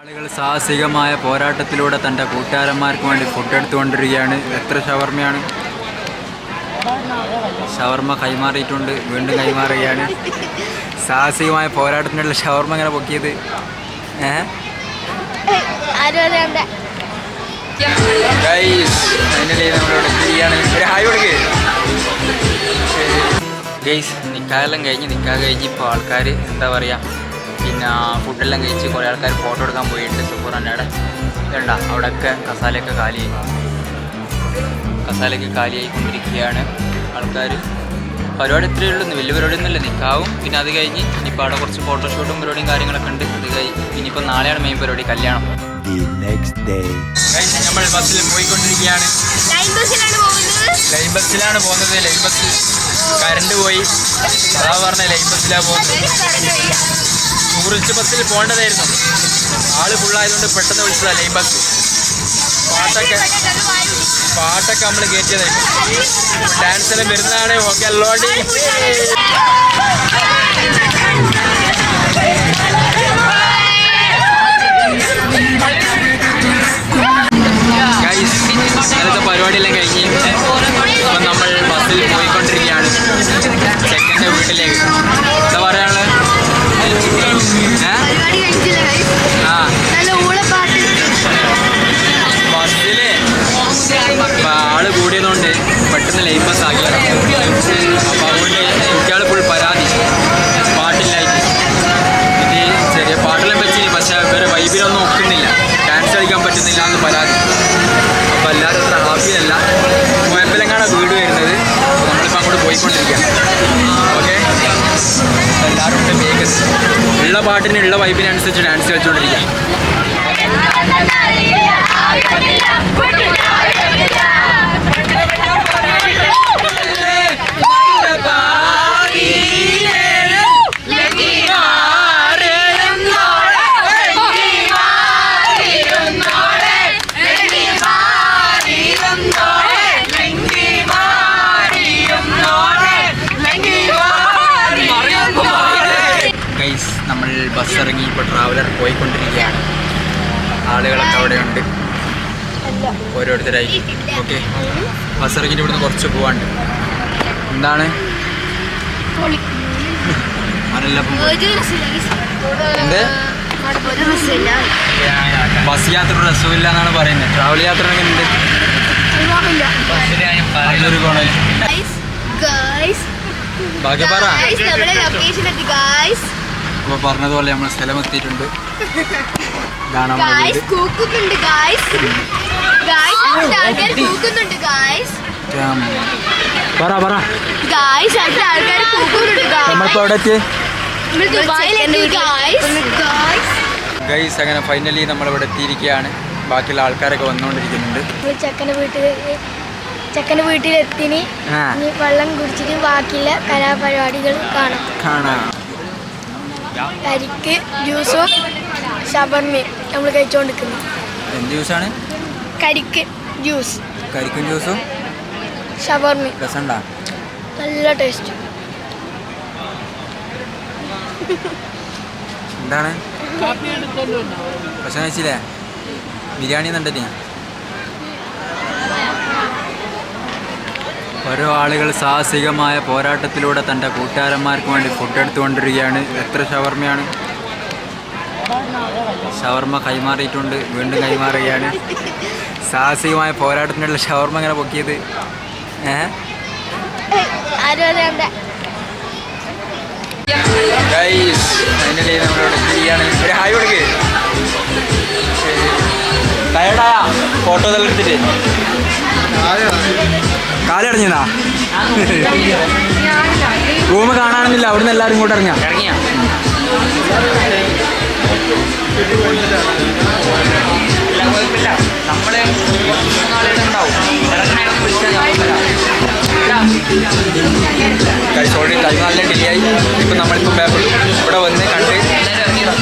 ആളുകൾ സാഹസികമായ പോരാട്ടത്തിലൂടെ തന്റെ കൂട്ടുകാരന്മാർക്ക് വേണ്ടി ഫുഡ് എടുത്തുകൊണ്ടിരിക്കുകയാണ്. എത്ര ഷവർമ്മയാണ് ഷവർമ്മ കൈമാറിയിട്ടുണ്ട്. വീണ്ടും കൈമാറുകയാണ്. സാഹസികമായ പോരാട്ടത്തിനുള്ള ഷവർമ്മ എങ്ങനെ പൊക്കിയത്? ഗൈസ് നിൽക്കാതെല്ലാം കഴിഞ്ഞ് നിൽക്കാതെ കഴിഞ്ഞ് ഇപ്പോൾ ആൾക്കാർ എന്താ പറയുക പിന്നെ ഫുഡെല്ലാം കഴിച്ച് കുറേ ആൾക്കാർ ഫോട്ടോ എടുക്കാൻ പോയിട്ട് അവിടെ വേണ്ട അവിടെയൊക്കെ കസാലയൊക്കെ കാലിയായി കസാലയൊക്കെ കാലിയായി കൊണ്ടിരിക്കുകയാണ് ആൾക്കാർ പരിപാടി ഇത്രയേ ഉള്ളൂ. വലിയ പരിപാടി ഒന്നുമില്ല നിൽക്കാവും പിന്നെ അത് കഴിഞ്ഞ് ഇനിയിപ്പോൾ അവിടെ കുറച്ച് ഫോട്ടോഷൂട്ടും പരിപാടിയും കാര്യങ്ങളൊക്കെ ഉണ്ട്. അത് കഴിഞ്ഞ് ഇനിയിപ്പോൾ നാളെയാണ് മെയിൻ പരിപാടി കല്യാണം. നമ്മൾ ബസ്സിൽ പോയിക്കൊണ്ടിരിക്കുകയാണ്. ലൈൻ ബസ്സിലാണ് പോകുന്നത്? ലൈൻ ബസ്സിലാണ് പോകുന്നത്. ലൈൻ ബസ്സിൽ കറണ്ട് പോയി. അതാ പറഞ്ഞ ലൈൻ ബസ്സിലാണ് പോകുന്നത്. ടൂറിസ്റ്റ് ബസ്സിൽ പോകേണ്ടതായിരുന്നു. ആൾ ഫുള്ളായതുകൊണ്ട് പെട്ടെന്ന് വിളിച്ചതാ ലൈൻ ബസ്. പാട്ടൊക്കെ പാട്ടൊക്കെ നമ്മൾ കയറ്റിയതായിരുന്നു ഡാൻസ് എല്ലാം വരുന്നതാണ് ഓക്കെ അല്ലോടി. ആളുകളൊക്കെ അവിടെയുണ്ട്. ഓരോരുത്തരായി ഓക്കെ. ബസ് ഇറങ്ങിയിട്ട് ഇവിടുന്ന് കുറച്ച് പോവാണ്ട്. എന്താണ്? ബസ് യാത്ര രസമില്ല എന്നാണ് പറയുന്നത്. ട്രാവൽ യാത്ര ഗുണമില്ല. Guys, പറ. ലൊക്കേഷൻ എത്തി. ഗായ്സ് അപ്പോൾ പറഞ്ഞതുപോലെ നമ്മൾ സ്ഥലം എത്തിയിട്ടുണ്ട് ഇതാണ്. പറ പറ. നമ്മളിപ്പോൾ എവിടെ എത്തി? ഗൈസ് അങ്ങനെ ഫൈനലി നമ്മളിവിടെ എത്തിയിരിക്കുകയാണ്. ബാക്കിയുള്ള ആൾക്കാരൊക്കെ വന്നുകൊണ്ടിരിക്കുന്നുണ്ട്. ചെക്കന്റെ വീട്ടിൽ ചെക്കന്റെ വീട്ടിലെത്തിന്. വെള്ളം കുടിച്ചിട്ട് ബാക്കിയുള്ള കലാപരിപാടികൾ കാണാം. കാണാം. കരിക്ക് ജ്യൂസും ഷവർമയും നമ്മൾ കഴിച്ചുകൊണ്ടിരിക്കുന്നു എന്ത് ജ്യൂസാണ്? കരിക്ക് ജ്യൂസ്. കരിക്കും ജ്യൂസും ഷവർമയും. രസമുണ്ടാ? നല്ല ടേസ്റ്റ്. എന്താണ്? ഭക്ഷണം കഴിച്ചില്ലേ? ബിരിയാണി എന്നുണ്ടല്ലേ ഓരോ ആളുകൾ സാഹസികമായ പോരാട്ടത്തിലൂടെ തന്റെ കൂട്ടുകാരന്മാർക്ക് വേണ്ടി ഫുഡ് എടുത്തുകൊണ്ടിരിക്കുകയാണ്. എത്ര ഷവർമ്മയാണ് ഷവർമ്മ കൈമാറിയിട്ടുണ്ട്. വീണ്ടും കൈമാറുകയാണ്. സാഹസികമായ പോരാട്ടത്തിനുള്ള ഷവർമ്മ ഇങ്ങനെ പൊക്കിയത്? ഫൈനലി നമ്മളിവിടെ എത്തിയിരിക്കുകയാണ്. ഒരു കൊടുക്ക്. ഫോട്ടോ എടുത്തിട്ട്. കാലടഞ്ഞാ റൂം കാണാനില്ല അവിടുന്ന് എല്ലാവരും ഇങ്ങോട്ട് ഇറങ്ങിയ ഓൾറെഡി ടൈം നല്ല ഡിലേ ഇപ്പം നമ്മളിപ്പോൾ പേപ്പർ ഇവിടെ വന്ന് കണ്ട്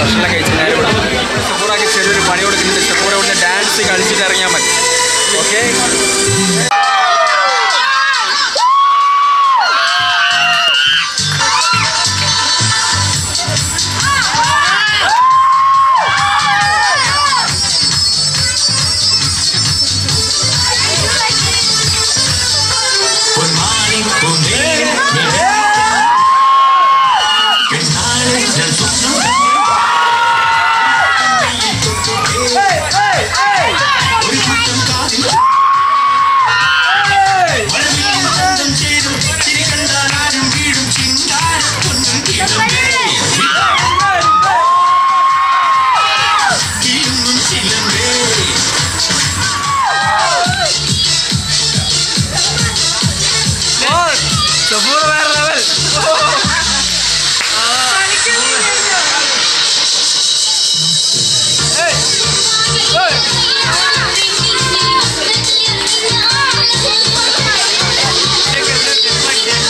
ഭക്ഷണം കഴിച്ച് ഇവിടെ സപ്പൂറാക്കി ചെറിയൊരു പണി കൊടുക്കുന്നുണ്ട് സപ്പൂറ ഇവിടുന്ന് ഡാൻസ് കളിച്ചിട്ട് ഇറങ്ങിയാൽ മതി. Okay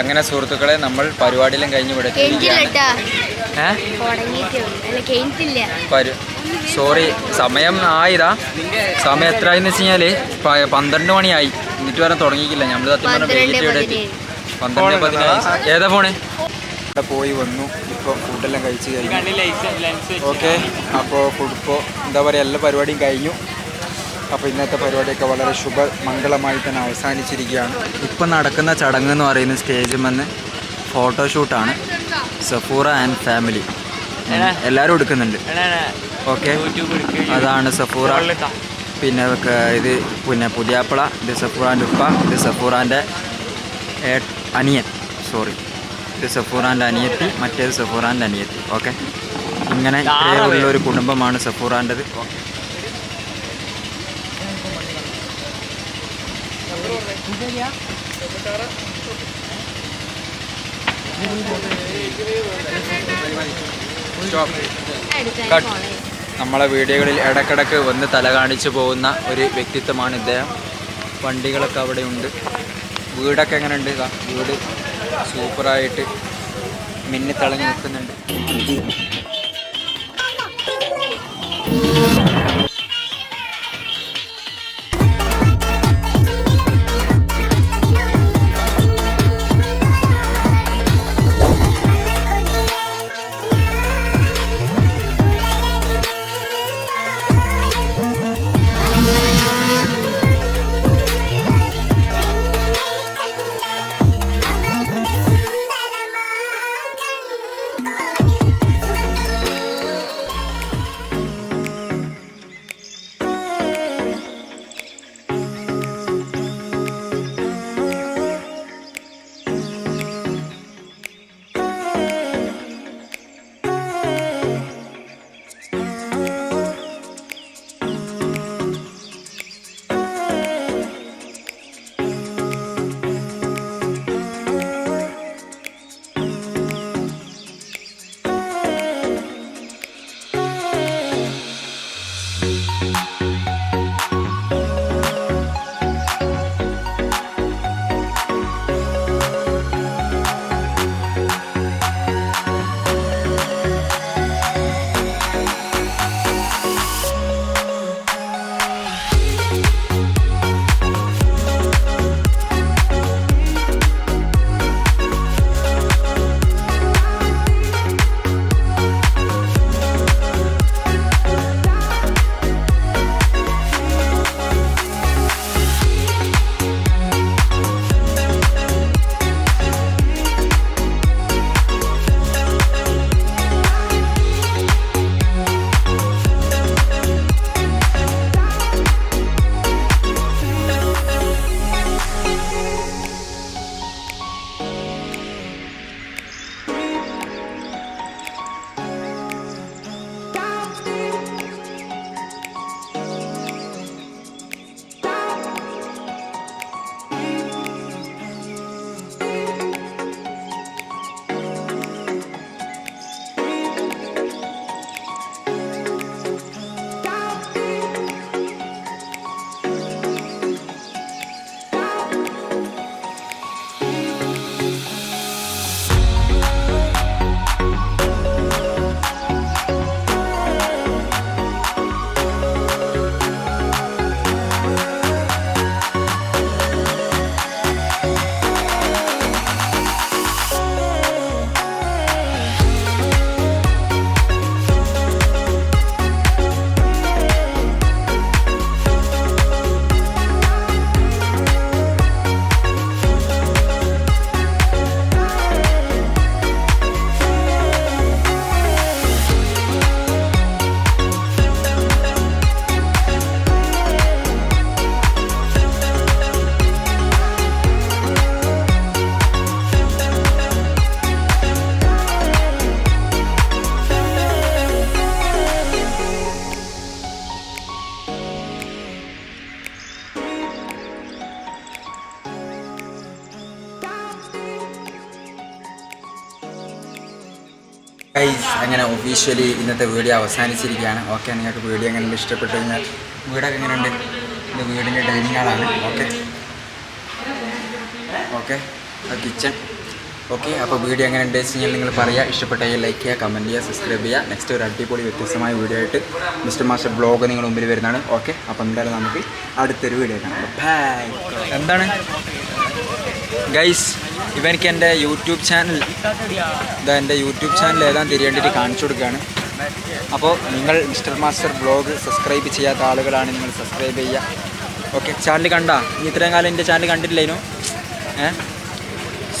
അങ്ങനെ സുഹൃത്തുക്കളെ നമ്മൾ പരിപാടിയിലും കഴിഞ്ഞു പരു സോറി സമയം ആയിതാ. സമയം എത്ര ആയിന്ന് വെച്ച് കഴിഞ്ഞാൽ പന്ത്രണ്ട് മണിയായി. എന്നിട്ട് വരെ തുടങ്ങിയിട്ടില്ല. നമ്മൾ സത്യം പറഞ്ഞ പന്ത്രണ്ട് വൈകിട്ട് ഇവിടെ എത്തി. പതിനേഴ്. പന്ത്രണ്ട് പതിനായി ഏതാ ഫോണ്? ഇവിടെ പോയി വന്നു. ഇപ്പോൾ ഫുഡെല്ലാം കഴിച്ച് കഴിഞ്ഞു. ഓക്കെ. അപ്പോൾ ഫുഡ് ഇപ്പോൾ എന്താ പറയുക എല്ലാ പരിപാടിയും കഴിഞ്ഞു. അപ്പോൾ ഇന്നത്തെ പരിപാടിയൊക്കെ വളരെ ശുഭ മംഗളമായി തന്നെ അവസാനിച്ചിരിക്കുകയാണ്. ഇപ്പം നടക്കുന്ന ചടങ്ങ് എന്ന് പറയുന്നത് സ്റ്റേജിൽ വന്ന് ഫോട്ടോഷൂട്ടാണ് സഫൂറ ആൻഡ് ഫാമിലി. എല്ലാവരും എടുക്കുന്നുണ്ട്. ഓക്കെ. അതാണ് സഫൂറ. പിന്നെ ഇത് പിന്നെ പുതിയാപ്പിള ഇത് സഫൂറാന്റെ ഉപ്പ ഇത് സഫൂറാന്റെ അനിയൻ. സോറി. ഇത് സഫൂറാന്റെ അനിയത്തി മറ്റേത് സഫൂറാന്റെ അനിയത്തി. ഓക്കെ. ഇങ്ങനെ ഉള്ള ഒരു കുടുംബമാണ് സഫൂറാന്റെത്. ഓക്കെ നമ്മളെ വീഡിയോകളിൽ ഇടക്കിടക്ക് വന്ന് തല കാണിച്ചു പോകുന്ന ഒരു വ്യക്തിത്വമാണ് ഇദ്ദേഹം. വണ്ടികളൊക്കെ അവിടെ ഉണ്ട്. വീടൊക്കെ എങ്ങനെ ഉണ്ട് വീട് സൂപ്പറായിട്ട് മിന്നിത്തിളങ്ങി നിൽക്കുന്നുണ്ട്. അങ്ങനെ ഒഫീഷ്യലി ഇന്നത്തെ വീഡിയോ അവസാനിച്ചിരിക്കുകയാണ്. ഓക്കെ നിങ്ങൾക്ക് വീഡിയോ എങ്ങനെ ഇഷ്ടപ്പെട്ടു കഴിഞ്ഞാൽ വീടൊക്കെ എങ്ങനെയുണ്ട്? ഇത് വീടിന്റെ ഡൈനിങ് ഹാളാണ് ഓക്കെ ഓക്കെ കിച്ചൺ ഓക്കെ അപ്പോൾ വീഡിയോ എങ്ങനെ ഉണ്ട് വെച്ച് കഴിഞ്ഞാൽ നിങ്ങൾ പറയുക. ഇഷ്ടപ്പെട്ടെങ്കിൽ ലൈക്ക് ചെയ്യുക കമന്റ് ചെയ്യുക സബ്സ്ക്രൈബ് ചെയ്യുക. നെക്സ്റ്റ് ഒരു അടിപൊളി വ്യത്യസ്തമായ വീഡിയോ ആയിട്ട് മിസ്റ്റർ മാസ്റ്റർ ബ്ലോഗ് നിങ്ങൾ മുമ്പിൽ വരുന്നതാണ്. ഓക്കെ അപ്പോൾ എന്തായാലും നമുക്ക് അടുത്തൊരു വീഡിയോ കാണാം. ബൈ എന്താണ്? ഗൈസ് ഇവനിക്ക് എന്റെ യൂട്യൂബ് ചാനൽ ഇതാ എന്റെ യൂട്യൂബ് ചാനൽ ഏതാണ്ട് തിരിയേണ്ടിട്ട് കാണിച്ചു കൊടുക്കുകയാണ്. അപ്പോൾ നിങ്ങൾ മിസ്റ്റർ മാസ്റ്റർ ബ്ലോഗ് സബ്സ്ക്രൈബ് ചെയ്യാത്ത ആളുകളാണ് നിങ്ങൾ സബ്സ്ക്രൈബ് ചെയ്യുക. ഓക്കെ ചാനൽ കണ്ടാ? ഇനി ഇത്രയും കാലം എന്റെ ചാനൽ കണ്ടിട്ടില്ലേനു? ഏ?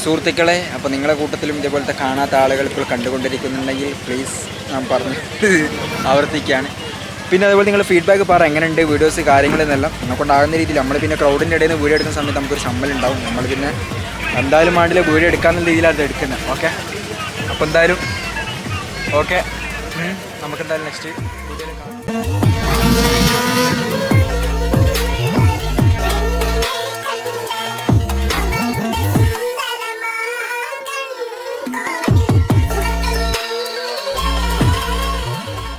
സുഹൃത്തുക്കളെ അപ്പോൾ നിങ്ങളുടെ കൂട്ടത്തിലും ഇതേപോലത്തെ കാണാത്ത ആളുകൾ ഇപ്പോൾ കണ്ടുകൊണ്ടിരിക്കുന്നുണ്ടെങ്കിൽ പ്ലീസ് ഞാൻ പറഞ്ഞു ആവർത്തിക്കുകയാണ്. പിന്നെ അതുപോലെ നിങ്ങൾ ഫീഡ്ബാക്ക് പറ എങ്ങനെയുണ്ട് വീഡിയോസ് കാര്യങ്ങളെന്നെല്ലാം നമുക്കുണ്ടാകുന്ന കൊണ്ടാകുന്ന രീതിയിൽ നമ്മൾ പിന്നെ ക്രൗഡിന്റെ ഇടയിൽ നിന്ന് വീഡിയോ എടുക്കുന്ന സമയത്ത് നമുക്കൊരു ശമ്പലുണ്ടാവും നമ്മൾ പിന്നെ എന്തായാലും വേണ്ടില്ല വീഡിയോ എടുക്കാന്നുള്ള രീതിയിലാണ് അത് എടുക്കുന്നത്. ഓക്കെ അപ്പോൾ എന്തായാലും ഓക്കെ നമുക്കെന്തായാലും നെക്സ്റ്റ്